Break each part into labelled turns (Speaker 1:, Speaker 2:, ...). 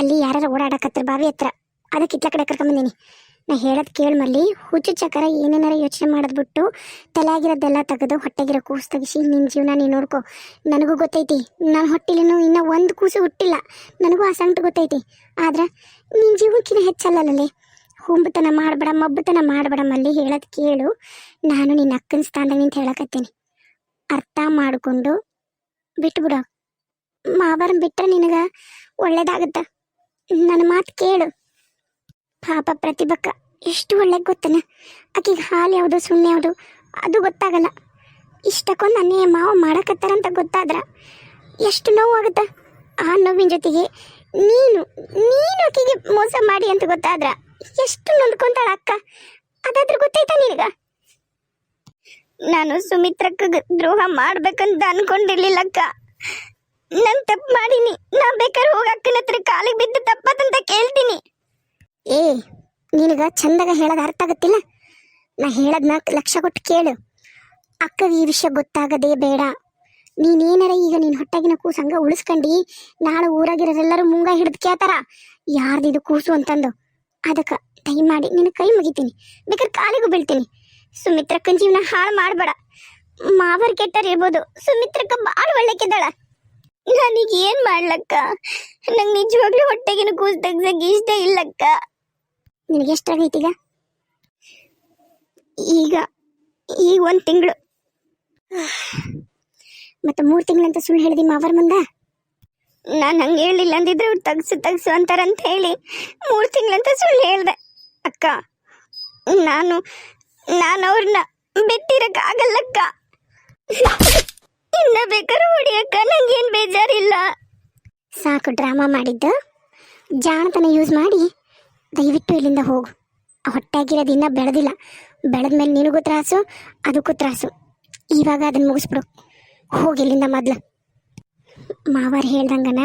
Speaker 1: ಅಲ್ಲಿ ಯಾರು ಓಡಾಡಕತ್ರ ಬಾವಿ ಹತ್ರ. ಅದಕ್ಕೆ ಇತ್ಲ ಕಡೆ ಕರ್ಕೊಂಬಂದೀನಿ ನಾ ಹೇಳದ್ ಕೇಳು ಮಲ್ಲಿ, ಹುಚ್ಚು ಚಕರ ಏನೇನಾರ ಯೋಚನೆ ಮಾಡೋದ್ಬಿಟ್ಟು ತಲೆಯಾಗಿರೋದೆಲ್ಲ ತೆಗೆದು ಹೊಟ್ಟೆಗಿರೋ ಕೂಸು ತೆಗಿಸಿ ನಿನ್ನ ಜೀವನ ನೀನು ನೋಡ್ಕೊ. ನನಗೂ ಗೊತ್ತೈತಿ. ನನ್ನ ಹೊಟ್ಟಿಲಿನೂ ಇನ್ನೂ ಒಂದು ಕೂಸು ಹುಟ್ಟಿಲ್ಲ. ನನಗೂ ಆ ಗೊತ್ತೈತಿ. ಆದ್ರೆ ನಿನ್ನ ಜೀವಕ್ಕಿಂತ ಹೆಚ್ಚಲ್ಲಲ್ಲಿ ಹುಂಬತನ ಮಾಡಬೇಡ, ಮಬ್ಬತನ ಮಾಡಬೇಡ ಮಲ್ಲಿ ಹೇಳೋದು ಕೇಳು. ನಾನು ನಿನ್ನ ಅಕ್ಕನ ಸ್ಥಾನದಾಗ ನಿಂತು ಹೇಳಕತ್ತೀನಿ. ಅರ್ಥ ಮಾಡಿಕೊಂಡು ಬಿಟ್ಬಿಡು. ಮಾವರನ್ ಬಿಟ್ಟರೆ ನಿನಗ ಒಳ್ಳೇದಾಗತ್ತ. ನನ್ನ ಮಾತು ಕೇಳು. ಪಾಪ ಪ್ರತಿಭಕ್ಕ ಎಷ್ಟು ಒಳ್ಳೆ ಗೊತ್ತನ? ಆಕಿಗೆ ಹಾಲು ಯಾವುದು, ಸುಣ್ಣ ಯಾವುದು, ಅದು ಗೊತ್ತಾಗಲ್ಲ. ಇಷ್ಟಕ್ಕೊಂದು ಅನ್ನೇ ಮಾವ ಮಾಡಕತ್ತಾರಂತ ಗೊತ್ತಾದ್ರ ಎಷ್ಟು ನೋವಾಗುತ್ತ? ಆ ನೋವಿನ ಜೊತೆಗೆ ನೀನು ನೀನು ಆಕಿಗೆ ಮೋಸ ಮಾಡಿ ಅಂತ ಗೊತ್ತಾದ್ರ ಎಷ್ಟು ನೊಂದ್ಕೊಂತಾಳ ಅಕ್ಕ? ಅದಾದ್ರೂ ಗೊತ್ತೈತಾ ನಿನಗ? ನಾನು ಸುಮಿತ್ರಕ್ಕ ದ್ರೋಹ ಮಾಡ್ಬೇಕಂತ ಅನ್ಕೊಂಡಿರ್ಲಿಲ್ಲಕ್ಕ ನನ್ ತಪ್ಪು ಮಾಡೀನಿ. ನಾ ಬೇಕಾದ್ರೆ ಹೋಗಿ ಅಕ್ಕನ ಹತ್ರ ಕಾಲಿಗೆ ಬಿದ್ದು ತಪ್ಪತ್ತಂತ ಕೇಳ್ತೀನಿ. ಏ, ನಿನಗ ಚಂದಾಗ ಹೇಳೋದು ಅರ್ಥ ಆಗುತ್ತಿಲ್ಲ? ನಾ ಹೇಳದ್ನ ಲಕ್ಷ ಕೊಟ್ಟು ಕೇಳು. ಅಕ್ಕಗೆ ಈ ವಿಷಯ ಗೊತ್ತಾಗದೇ ಬೇಡ. ನೀನೇನಾರ ಈಗ ನಿನ್ನ ಹೊಟ್ಟೆಗಿನ ಕೂಸಂಗ ಉಳಿಸ್ಕಂಡಿ, ನಾಳೆ ಊರಾಗಿರೋರೆಲ್ಲರೂ ಮುಂಗ ಹಿಡಿದು ಕೇಳ್ತಾರ. ಇದು ಕೂಸು ಅಂತಂದು. ಅದಕ್ಕೆ ದಯಮಾಡಿ ನಿನ್ನ ಕೈ ಮುಗಿತೀನಿ. ಬೇಕಾದ್ರೆ ಕಾಲಿಗೂ ಬೀಳ್ತೀನಿ. ಸುಮಿತ್ರಕ್ಕನ ಜೀವನ ಹಾಳು ಮಾಡಬೇಡ. ಮಾವರ್ ಕೆಟ್ಟರ್ ಇರ್ಬೋದು. ಸುಮಿತ್ರಕ್ಕ ಭಾಳ ಒಳ್ಳೆಕಿದ್ದಾಳ. ನನಗೆ ಏನ್ ಮಾಡ್ಲಕ್ಕ? ನಂಗೆ ನಿಜವಾಗ್ಲೂ ಹೊಟ್ಟೆಗಿನ ಕೂಸ್ ತೆಗ್ಸಕ್ಕೆ ಇಷ್ಟ ಇಲ್ಲಕ್ಕ. ನಿನಗೆ ಎಷ್ಟಾಗೈತೀಗ ಈಗ? ಈಗ ಒಂದು ತಿಂಗಳು. ಮತ್ತೆ ಮೂರು ತಿಂಗಳಂತ ಸುಳ್ಳು ಹೇಳಿದಿ ಮಾವರ್ ಮುಂದ? ನಾನು ಹಂಗೆ ಹೇಳಿಲ್ಲ ಅಂದಿದ್ರೆ ಅವ್ರು ತಗ್ಸು ತಗ್ಸು ಅಂತಾರಂತ ಹೇಳಿ ಮೂರು ತಿಂಗಳಂತ ಸುಳ್ಳು ಹೇಳ್ದೆ. ಅಕ್ಕ, ನಾನು ನಾನು ಅವ್ರನ್ನ ಬಿಟ್ಟಿರಕ್ಕಾಗಲ್ಲಕ್ಕ ಇನ್ನ ಬೇಕಾದ್ರೆ ಹೊಡಿಯಕ್ಕ ನಂಗೇನು ಬೇಜಾರಿಲ್ಲ. ಸಾಕು, ಡ್ರಾಮಾ ಮಾಡಿದ್ದು. ಜಾಣತನ ಯೂಸ್ ಮಾಡಿ, ದಯವಿಟ್ಟು ಇಲ್ಲಿಂದ ಹೋಗು. ಹೊಟ್ಟೆಗಿರೋದು ಇನ್ನೂ ಬೆಳೆದಿಲ್ಲ. ಬೆಳೆದ್ಮೇಲೆ ನಿನಗೂ ತ್ರಾಸು, ಅದಕ್ಕೂ ತ್ರಾಸು. ಇವಾಗ ಅದನ್ನ ಮುಗಿಸ್ಬಿಡು. ಹೋಗಿ ಇಲ್ಲಿಂದ ಮೊದ್ಲು. ಮಾವಾರ್ ಹೇಳ್ದಂಗನ,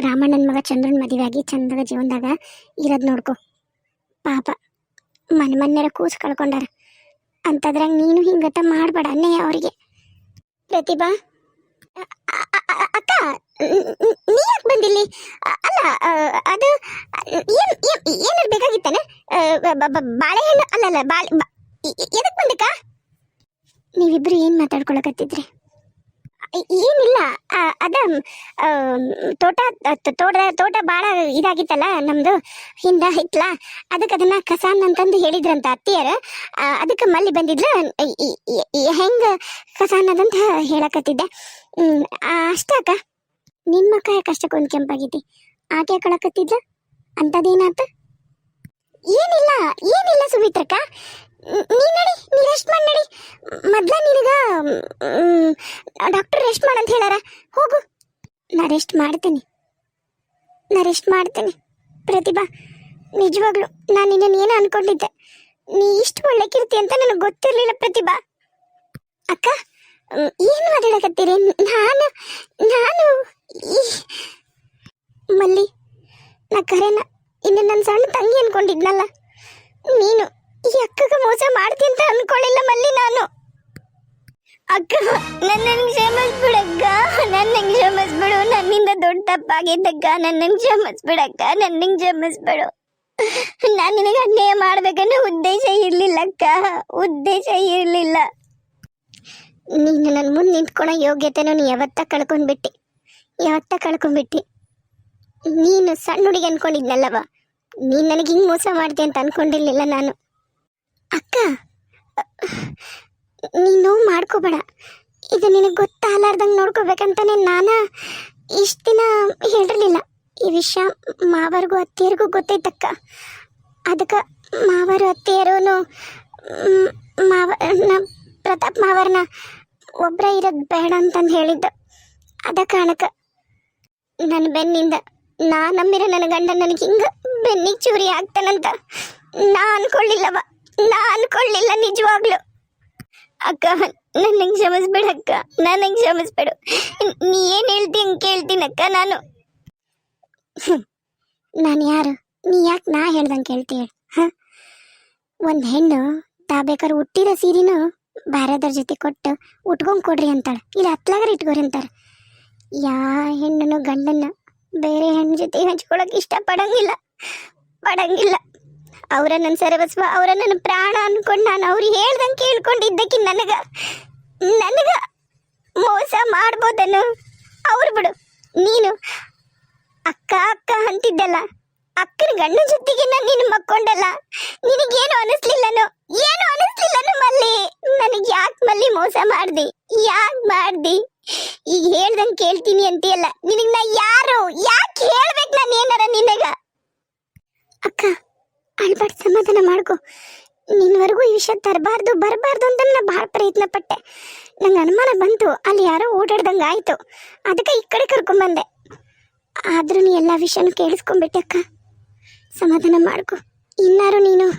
Speaker 1: ರಾಮಣ್ಣನ ಮಗ ಚಂದ್ರನ್ ಆಗಿ ಚಂದಾಗ ಜೀವನದಾಗ ಇರೋದು ನೋಡ್ಕೊ. ಪಾಪ ಮನೆ ಮನ್ಯಾರ ಕೂಸು ಕಳ್ಕೊಂಡಾರ. ಅಂತದ್ರಾಗ ನೀನು ಹಿಂಗತ ಮಾಡಬೇಡ ಅನ್ನೇ ಅವರಿಗೆ. ಪ್ರತಿಭಾ ಅಕ್ಕ ನ್- ಯಾಕೆ ಬಂದಿಲ್ಲಿ? ಅಲ್ಲ ಅದು, ಏನ್, ಏನ್- ಬೇಕಾಗಿತ್ತಾನೆ? ಬಾಳೆಹಣ್ಣು ಅಲ್ಲ ಅಲ್ಲ ಬಾಳೆ ಎದಕ್ ಬಂದಕ್ಕ? ನೀವಿಬ್ರು ಏನ್ ಮಾತಾಡ್ಕೊಳಕತ್ತಿದ್ರಿ? ಏನಿಲ್ಲ. ಅದ ತೋಟ ತೋಟ ತೋಟ ಭಾಳ ಇದಾಗಿತ್ತಲ್ಲ ನಮ್ದು. ಹಿಂದ ಇತ್ತಲ್ಲ ಅದಕ್ಕೆ ಅದನ್ನ ಕಸಾನ್ ಅಂತಂದು ಹೇಳಿದ್ರಂತ ಅತ್ತಿಯರ. ಅದಕ್ಕೆ ಮಲ್ಲಿ ಬಂದಿದ್ಲ. ಹೆಂಗ ಕಸಾನ್ ಅದಂತ ಹೇಳಕತ್ತಿದ್ದೆ. ಹ್ಮ್ ಆ, ಅಷ್ಟ ಅಕ್ಕ. ನಿಮ್ಮ ಮಕ್ಕ ಯಾಕೆ ಅಷ್ಟಕ್ಕೊಂದು ಕೆಂಪಾಗೈತಿ? ಆಕೆ ಕಳಕತ್ತಿದ್ಲ ಅಂತದೇನಾತ? ಏನಿಲ್ಲ ಏನಿಲ್ಲ ಸುಮಿತ್ರಕ್ಕ. ನ್- ನೀ ನಡಿ ನೀ ರೆಸ್ಟ್ ಮಾಡಿ ನಡಿ. ಮೊದ್ಲ ನಿನಗ ಡಾಕ್ಟರ್ ರೆಸ್ಟ್ ಮಾಡಂತ ಹೇಳಾರ. ಹೋಗು. ನಾ ರೆಸ್ಟ್ ಮಾಡ್ತೀನಿ. ನಾ ರೆಸ್ಟ್ ಮಾಡ್ತೀನಿ. ಪ್ರತಿಭಾ, ನಿಜವಾಗ್ಲು ನಾನು ನಿನ್ನನ್ನು ಏನು ಅನ್ಕೊಂಡಿದ್ದೆ? ನೀ ಇಷ್ಟು ಒಳ್ಳೆಕಿರ್ತಿ ಅಂತ ನನಗೆ ಗೊತ್ತಿರಲಿಲ್ಲ ಪ್ರತಿಭಾ. ಅಕ್ಕ, ಏನು ಮಾತಾಡಕತ್ತೀರಿ? ನಾನು ನಾನು ಮಲ್ಲಿ, ನಾ ಕರೆನ, ಇನ್ನು ನನ್ನ ಸಣ್ಣ ತಂಗಿ ಅನ್ಕೊಂಡಿದ್ನಲ್ಲ. ನೀನು ಈ ಅಕ್ಕಗ ಮೋಸ ಮಾಡ್ತೀನಿ ಅನ್ಕೊಳ್ಳಿಲ್ಲ ಮಲ್ಲಿ ನಾನು. ಅಕ್ಕ ನನ್ನನ್ನು ಕ್ಷಮಿಸ್ಬಿಡಕ್ಕ ನನ್ನನ್ನು ಕ್ಷಮಿಸ್ಬಿಡು. ನನ್ನಿಂದ ದೊಡ್ಡ ತಪ್ಪಾಗಿದ್ದಕ್ಕ ನನ್ನನ್ನು ಕ್ಷಮಿಸ್ಬಿಡಕ್ಕ ನನ್ನನ್ನು ಕ್ಷಮಿಸ್ಬಿಡು. ನಾನು ನಿನಗೆ ಅನ್ಯಾಯ ಮಾಡ್ಬೇಕನ್ನೋ ಉದ್ದೇಶ ಇರ್ಲಿಲ್ಲಕ್ಕ, ಉದ್ದೇಶ ಇರಲಿಲ್ಲ. ನೀನು ನನ್ನ ಮುಂದೆ ನಿಂತ್ಕೊಳೋ ಯೋಗ್ಯತೆನೂ ನೀ ಯಾವತ್ತ ಕಳ್ಕೊಂಡ್ಬಿಟ್ಟಿ. ಯಾವತ್ತ ಕಳ್ಕೊಂಡ್ಬಿಟ್ಟಿ. ನೀನು ಸಣ್ಣ ಹುಡುಗಿ ಅನ್ಕೊಂಡಿದ್ನಲ್ಲವ. ನೀನು ನನಗೆ ಹಿಂಗೆ ಮೋಸ ಮಾಡ್ತಿ ಅಂತ ಅನ್ಕೊಂಡಿರ್ಲಿಲ್ಲ ನಾನು. ಅಕ್ಕ ನೀನು ಮಾಡ್ಕೋಬೇಡ. ಇದು ನಿನಗೆ ಗೊತ್ತಾಗಲಾರ್ದಂಗೆ ನೋಡ್ಕೋಬೇಕಂತಾನೆ ನಾನು ಇಷ್ಟು ದಿನ ಹೇಳಿರಲಿಲ್ಲ. ಈ ವಿಷಯ ಮಾವರಿಗೂ ಅತ್ತಿಯರಿಗೂ ಗೊತ್ತೈತಕ್ಕ. ಅದಕ್ಕೆ ಮಾವರು ಅತ್ತೆಯರೂ ಮಾವ ನಮ್ಮ ಪ್ರತಾಪ್ ಮಾವರನ್ನ ಒಬ್ಬರ ಇರೋದು ಬೇಡ ಅಂತಂದು ಹೇಳಿದ್ದ. ಅದ ಕಾರಣಕ್ಕೆ ನನ್ನ ಬೆನ್ನಿಂದ ನಾ ನಂಬಿರೋ ನನ್ನ ಗಂಡ ನನಗೆ ಹಿಂಗೆ ಬೆನ್ನಿಗೆ ಚೂರಿ ಆಗ್ತಾನಂತ ನಾ ಅನ್ಕೊಳ್ಳಿಲ್ಲವ. ನಾ ಅನ್ಕೊಳ್ಳಿಲ್ಲ ನಿಜವಾಗ್ಲು. ಅಕ್ಕ ನನ್ನ ನಾನು ನನ್ನ ಕ್ಷಮಿಸ್ಬೇಡು. ನೀ ಏನು ಹೇಳ್ತಿ, ಹಂಗೆ ಕೇಳ್ತೀನಕ್ಕ ನಾನು. ನಾನು ಯಾರು? ನೀ ಯಾಕೆ ನಾ ಹೇಳ್ದಂಗೆ ಕೇಳ್ತೀ ಹೇಳಿ. ಹಾಂ? ಒಂದು ಹೆಣ್ಣು ತಾ ಬೇಕಾದ್ರೆ ಹುಟ್ಟಿದ ಸೀರೆನೂ ಬೇರೆದವ್ರ ಜೊತೆ ಕೊಟ್ಟು ಉಟ್ಕೊಂಡು ಕೊಡ್ರಿ ಅಂತಾಳೆ. ಇಲ್ಲ ಹತ್ಲಾಗರ ಇಟ್ಕೋರಿ ಅಂತಾರೆ ಯಾ ಹೆಣ್ಣನ್ನು ಗಂಡನ್ನ ಬೇರೆ ಹೆಣ್ಣು ಜೊತೆ ಹಂಚ್ಕೊಳಕ್ ಇಷ್ಟಪಡಂಗಿಲ್ಲ. ಪಡಂಗಿಲ್ಲ. ಅವರ ನನ್ನ ಸರಬಸ್ವ ಅವರ ನನ್ನ ಪ್ರಾಣ ಅನ್ಕೊಂಡು ನಾನು ಅವ್ರು ಹೇಳ್ದಂಗೆ ಕೇಳ್ಕೊಂಡಿದ್ದಕ್ಕೆ ನನಗೆ ನನಗೆ ಮೋಸ ಮಾಡ್ಬೋದನ್ನು ಅವ್ರು ಬಿಡು, ನೀನು ಅಕ್ಕ ಅಕ್ಕ ಅಂತಿದ್ದಲ್ಲ, ಅಕ್ಕನ ಗಂಡನ ಜೊತೆಗೆ ನಾನು ನೀನು ಮಕ್ಕೊಂಡಲ್ಲ, ನಿನಗೇನು ಅನಿಸ್ಲಿಲ್ಲನು, ಏನು ಅನಿಸ್ಲಿಲ್ಲನು ಮಲ್ಲಿ, ನನಗೆ ಯಾಕೆ ಮಲ್ಲಿ ಮೋಸ ಮಾಡ್ದಿ, ಯಾಕೆ ಮಾಡ್ದಿ? ಈಗ ಹೇಳ್ದಂಗೆ ಕೇಳ್ತೀನಿ ಅಂತೀಯಲ್ಲ, ನಿನಗೆ ನಾ ಯಾರು, ಯಾಕೆ ಹೇಳ್ಬೇಕು ನಾನು ಏನಾರ ನಿನಗ? ಅಕ್ಕ. ಅಳ್ಬಾರ್ದು ಸಮಾಧಾನ ಮಾಡ್ಕೊ. ನಿನ್ವರೆಗೂ ಈ ವಿಷಯ ತರಬಾರ್ದು, ಬರಬಾರ್ದು ಅಂತ ನಾ ಭಾಳ ಪ್ರಯತ್ನ ಪಟ್ಟೆ ನಂಗೆ ಅನುಮಾನ ಬಂತು, ಅಲ್ಲಿ ಯಾರೋ ಓಡಾಡ್ದಂಗೆ ಆಯಿತು. ಅದಕ್ಕೆ ಈ ಕಡೆ ಕರ್ಕೊಂಬಂದೆ. ಆದರೂ ನೀ ಎಲ್ಲ ವಿಷಯನೂ ಕೇಳಿಸ್ಕೊಂಡ್ಬಿಟ್ಟೆ ಅಕ್ಕ. ಸಮಾಧಾನ ಮಾಡ್ಕೊ. ಇನ್ನಾರು ನೀನು?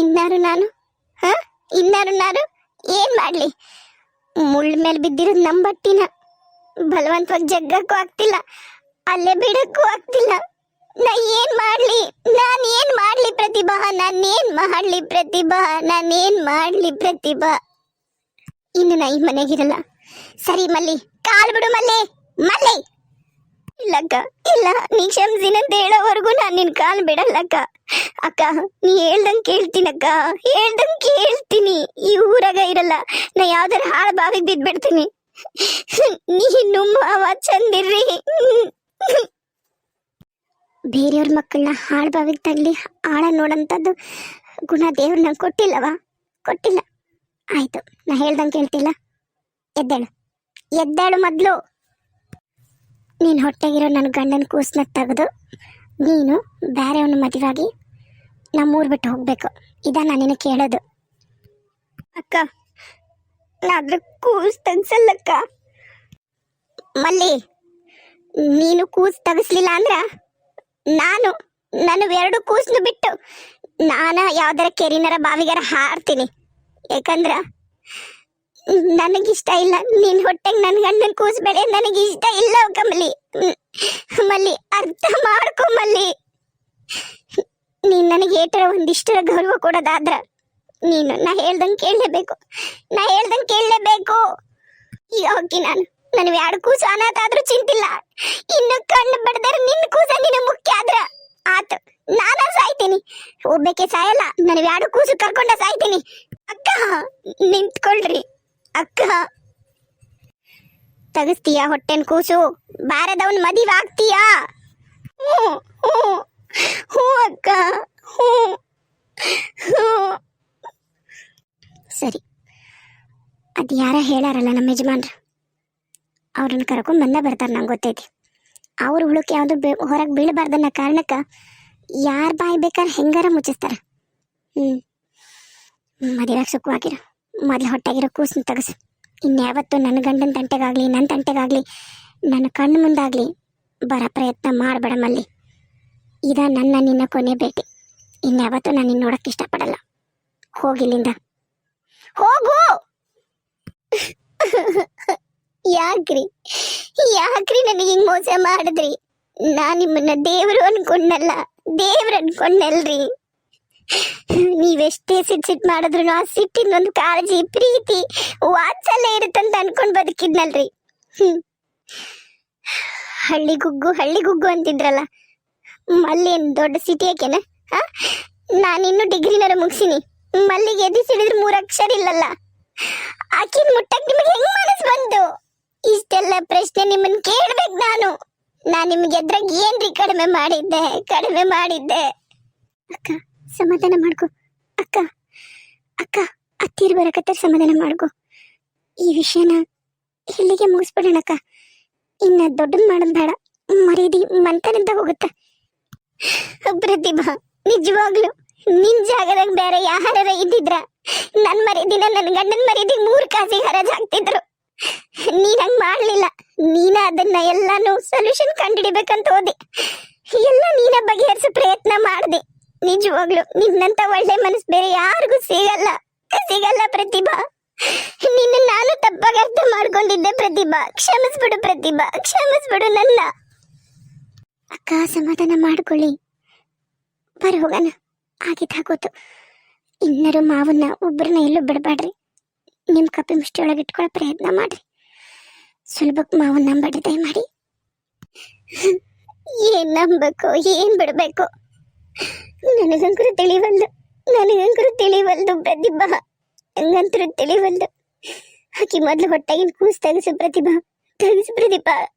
Speaker 1: ಇನ್ನಾರು ನಾನು? ಹ? ಇನ್ನಾರು ನಾನು? ಏನು ಮಾಡಲಿ? ಮುಳ್ಳ ಮೇಲೆ ಬಿದ್ದಿರೋದು ನಮ್ಮ ಬಟ್ಟಿನ. ಬಲವಂತವಾಗಿ ಜಗ್ಗಕ್ಕೂ ಆಗ್ತಿಲ್ಲ. ಅಲ್ಲೇ ಬಿಡಕ್ಕೂ ಆಗ್ತಿಲ್ಲ. ನಾ ಏನ್ ಮಾಡ್ಲಿ? ನಾನು ಮಾಡ್ಲಿ ಪ್ರತಿಭಾ? ನಾನೇನ್ ಮಾಡ್ಲಿ ಪ್ರತಿಭಾ? ನಾನೇನ್ ಮಾಡ್ಲಿ ಪ್ರತಿಭಾ? ಇನ್ನು ನಾ ಈ ಮನೆಗಿರಲ್ಲ ಸರಿ ಮಲ್ಲಿ, ಕಾಲ್ ಬಿಡು ಮಲ್ಲಿ ಮಲ್ಲಿ. ಇಲ್ಲಕ್ಕ, ಇಲ್ಲ. ನೀ ಕ್ಷಮಿಸಿನಂತ ಹೇಳೋವರೆಗೂ ನಾನು ನಿನ್ ಕಾಲ್ ಬಿಡಲ್ಲಕ್ಕ. ಅಕ್ಕ, ನೀ ಹೇಳ್ದಂಗ್ ಕೇಳ್ತೀನಕ್ಕ. ಹೇಳ್ದಂಗೆ ಕೇಳ್ತೀನಿ. ಈ ಊರಾಗ ಇರಲ್ಲ. ನಾ ಯಾವ್ದಾರ ಹಾಳ ಬಾವಿಗೆ ನೀ ನೀನು ಮಾವ, ಚಂದಿರ್ರಿ. ಬೇರೆಯವ್ರ ಮಕ್ಕಳನ್ನ ಹಾಳು ಬಾವಿಗೆ ತಗಲಿ ಆಳ ನೋಡೋಂಥದ್ದು ಗುಣ ದೇವ್ರು ನಂಗೆ ಕೊಟ್ಟಿಲ್ಲವಾ ಕೊಟ್ಟಿಲ್ಲ. ಆಯಿತು ನಾ ಹೇಳ್ದಂಗೆ ಕೇಳ್ತಿಲ್ಲ ಎದ್ದೇಳು. ಎದ್ದೇಳು ಮೊದಲು. ನೀನು ಹೊಟ್ಟೆಗಿರೋ ನನ್ನ ಗಂಡನ ಕೂಸನ್ನ ತೆಗೆದು ನೀನು ಬೇರೆಯವನ ಮದುವಾಗಿ ನಮ್ಮೂರು ಬಿಟ್ಟು ಹೋಗಬೇಕು. ಇದ ನಾನು ನಿನಗೆ ಕೇಳೋದು. ಅಕ್ಕ ನಾ ಅದ್ರ ಕೂಸ್ ತೆಗ್ಸಲ್ಲಕ್ಕ? ಮಲ್ಲಿ ನೀನು ಕೂಸು ತಗಿಸ್ಲಿಲ್ಲ ಅಂದ್ರ ನಾನು ನಾನು ಎರಡು ಕೂಸ್ನು ಬಿಟ್ಟು ನಾನು ಯಾವ್ದಾರ ಕೆರಿನರ ಬಾವಿಗಾರ ಹಾರ್ತೀನಿ. ಯಾಕಂದ್ರ ನನಗಿಷ್ಟ ಇಲ್ಲ, ನಿನ್ ಹೊಟ್ಟೆಗೆ ನನ್ನ ಗಂಡನ ಕೂಸ್ ನನಗೆ ಇಷ್ಟ ಇಲ್ಲ ಕಮಲಿ. ಮಲ್ಲಿ. ಅರ್ಥ ಮಾಡ್ಕೊ ಮಲ್ಲಿ. ನೀನ್ ನನಗೆ ಏಟರ ಒಂದಿಷ್ಟರ ಗೌರವ ಕೊಡೋದಾದ್ರ ನೀನು, ನಾ ಹೇಳ್ದಂಗೆ ಕೇಳಲೇಬೇಕು. ನಾ ಹೇಳ್ದಂಗೆ ಕೇಳಲೇಬೇಕು. ಹೋಗಿ ನಾನು. ನನ್ನ ಎರಡು ಕೂಸು ಅನಾಥ ಆದ್ರೂ ಚಿಂತಿಲ್ಲ. ಇನ್ನು ಕಣ್ಣು ಬಡ್ದರೆ ನಿನ್ನ ಕೂಸ ನಿನ್ನ ಮುಖ್ಯ ಆದ್ರ. ಆತು ನಾನ ಸಾಯ್ತೀನಿ. ಒಬ್ಬಕ್ಕೆ ಸಾಯಲ್ಲ, ನನಗೆ ಎರಡು ಕೂಸು ಕರ್ಕೊಂಡ ಸಾಯ್ತೀನಿ. ಅಕ್ಕ, ನಿಂತ್ಕೊಳ್ರಿ. ಅಕ್ಕ. ತಗಸ್ತೀಯ ಹೊಟ್ಟೆನ್ ಕೂಸು? ಬಾರದವನ್ ಮದಿವೆ ಆಗ್ತೀಯಾ? ಹ್ಞೂ ಹ್ಞೂ ಅಕ್ಕ, ಹ್ಞೂ ಹ್ಞೂ. ಸರಿ. ಅದು ಯಾರ ಹೇಳಾರಲ್ಲ ನಮ್ಮ ಯಜಮಾನ್ರು? ಅವ್ರನ್ನ ಕರ್ಕೊಂಡ್ ಬಂದ ಬರ್ತಾರೆ ನಂಗೆ ಗೊತ್ತೈತಿ. ಅವ್ರ ಹುಳುಕ್ ಯಾವುದು ಹೊರಗೆ ಬೀಳಬಾರ್ದನ್ನ ಕಾರಣಕ್ಕೆ ಯಾರ ಬಾಯಿ ಬೇಕಾದ್ರೆ ಹೆಂಗಾರ ಮುಚ್ಚಿಸ್ತಾರೆ. ಹ್ಞೂ ಮದುವೆ ಸುಖವಾಗಿರ ಮೊದಲು ಹೊಟ್ಟೆಗಿರೋ ಕೂಸನ್ನ ತೆಗಸು. ಇನ್ಯಾವತ್ತು ನನ್ನ ಗಂಡನ ತಂಟೆಗಾಗ್ಲಿ ನನ್ನ ತಂಟೆಗಾಗ್ಲಿ ನನ್ನ ಕಣ್ಣು ಮುಂದಾಗಲಿ ಬರ ಪ್ರಯತ್ನ ಮಾಡಬೇಡ ಮಲ್ಲಿ. ಇದ ನನ್ನ ನಿನ್ನ ಕೊನೆ ಭೇಟಿ. ಇನ್ಯಾವತ್ತು ನಾನು ನಿನ್ನ ನೋಡಕ್ಕೆ ಇಷ್ಟಪಡಲ್ಲ. ಹೋಗಿಲ್ಲಿಂದ ಹೋಗು! ಯಾಕ್ರಿ? ಯಾಕ್ರಿ ನನಗೆ ಹಿಂಗ್ ಮೋಸ ಮಾಡಿದ್ರಿ? ನಾ ನಿಮ್ಮನ್ನ ದೇವ್ರು ಅನ್ಕೊಂಡಲ್ಲ ದೇವ್ರ ಅನ್ಕೊಂಡಲ್ರಿ ನೀವೆಷ್ಟೇ ಸಿಟ್ ಸಿಟ್ ಮಾಡಿದ್ರು ಆ ಸಿಟ್ಟಿನ ಒಂದು ಕಾಳಜಿ, ಪ್ರೀತಿ, ವಾತ್ಸಲ್ಯ ಇರುತ್ತಂತ ಅನ್ಕೊಂಡ್ ಬದುಕಿದ್ನಲ್ರಿ. ಗುಗ್ಗು ಹಳ್ಳಿ ಗುಗ್ಗು ಅಂತಿದ್ರಲ್ಲ ಮಲ್ಲಿ ಏನ್ ದೊಡ್ಡ ಸಿಟಿ ಯಾಕೆನ? ಹಾ ನಾನಿನ್ನು ಡಿಗ್ರಿನಾರ ಮುಗಿಸಿನಿ. ಮಲ್ಲಿಗೆ ಎದಿ ಸಿಡಿದ್ರೆ ಮೂರಕ್ಷರ ಅಕ್ಷರ ಇಲ್ಲಲ್ಲ. ಆಕಿನ ಮುಟ್ಟಕ್ ನಿಮಗೆ ಹೆಂಗ್ ಮನಸ್ ಬಂತು? ಇಷ್ಟೆಲ್ಲ ಪ್ರಶ್ನೆ ನಿಮ್ಮನ್ನ ಕೇಳ್ಬೇಕು ನಾನು. ನಾನ್ ನಿಮ್ಗೆ ಎದ್ರಾಗ ಏನ್ರಿ ಕಡಿಮೆ ಮಾಡಿದ್ದೆ? ಕಡಿಮೆ ಮಾಡಿದ್ದೆ. ಅಕ್ಕ, ಸಮಾಧಾನ ಮಾಡ್ಕೊ. ಅಕ್ಕ ಅಕ್ಕ, ಅತ್ತೀರ್ ಬರಕತ್ತಾರ ಸಮಾಧಾನ ಮಾಡ್ಕೊ. ಈ ವಿಷಯನ ಇಲ್ಲಿಗೆ ಮುಗಿಸ್ಬಿಡೋಣ ಅಕ್ಕ. ಇನ್ನ ದೊಡ್ಡದ್ ಮಾಡೋದ್ ಬೇಡ. ಮರೀದಿ ಮಂತನಿಂದ ಹೋಗುತ್ತ? ಪ್ರತಿಭಾ, ನಿಜವಾಗ್ಲು ನಿನ್ ಜಾಗದಾಗ ಬೇರೆ ಯಾರ ಇದ್ದಿದ್ರ ನನ್ ಮರೀದಿನ ನನ್ ಗಂಡನ್ ಮರೀದಿ ಮೂರ್ ಕಾಸಿಗೆ ಹರಾಜ್ ಹಾಕ್ತಿದ್ರು ನೀನ್ ಹಂಗ್ ಮಾಡ್ಲಿಲ್ಲ. ನೀನ ಅದನ್ನ ಎಲ್ಲಾನು ಸೊಲ್ಯೂಷನ್ ಕಂಡಿಡಿಬೇಕಂತ ಹೋದೆ. ಎಲ್ಲ ನೀನ ಬಗೆಹರಿಸೋ ಪ್ರಯತ್ನ ಮಾಡ್ದೆ. ನಿಜವಾಗ್ಲು ನಿನ್ನಂತ ಒಳ್ಳೆ ಮನಸ್ಸು ಬೇರೆ ಯಾರಿಗೂ ಸಿಗಲ್ಲ. ಸಿಗಲ್ಲ ಪ್ರತಿಭಾ. ನಿನ್ನ ನಾನು ತಪ್ಪಾಗಿ ಅರ್ಥ ಮಾಡ್ಕೊಂಡಿದ್ದೆ ಪ್ರತಿಭಾ. ಕ್ಷಮಿಸ್ಬಿಡು ಪ್ರತಿಭಾ. ಕ್ಷಮಿಸ್ಬಿಡು ನನ್ನ. ಅಕ್ಕ, ಸಮಾಧಾನ ಮಾಡ್ಕೊಳ್ಳಿ. ಬರ ಹೋಗೋಣ ಆಗಿದ್ದಾಗೋತು ಇನ್ನರು ಮಾವನ್ನ ಒಬ್ಬರನ್ನ ಎಲ್ಲೂ ಬಿಡಬೇಡ್ರಿ ನಿಮ್ಮ ಕಪ್ಪಿ ಮುಷ್ಟಿ ಒಳಗೆ ಇಟ್ಕೊಳ್ಳೋ ಪ್ರಯತ್ನ ಮಾಡ್ರಿ. ಸುಲಭಕ್ಕೆ ಮಾವು ನಂಬಡಿ ದಯಮಾಡಿ ಏನ್ ನಂಬಬೇಕು ಏನ್ ಬಿಡಬೇಕು. ನನಗಂಕರು ತಿಳಿವಲ್ದು ನನಗಂಕರು ತಿಳಿವಲ್ದು ಪ್ರತಿಭಾ. ನಂಗಂತರೂ ತಿಳಿವಲ್ದು. ಹಾಕಿ ಮೊದ್ಲು ಹೊಟ್ಟೆಗಿನ ಕೂಸ್ ತೆಗೆಸು ಪ್ರತಿಭಾ ತೆಗೆಸು ಪ್ರತಿಭಾ.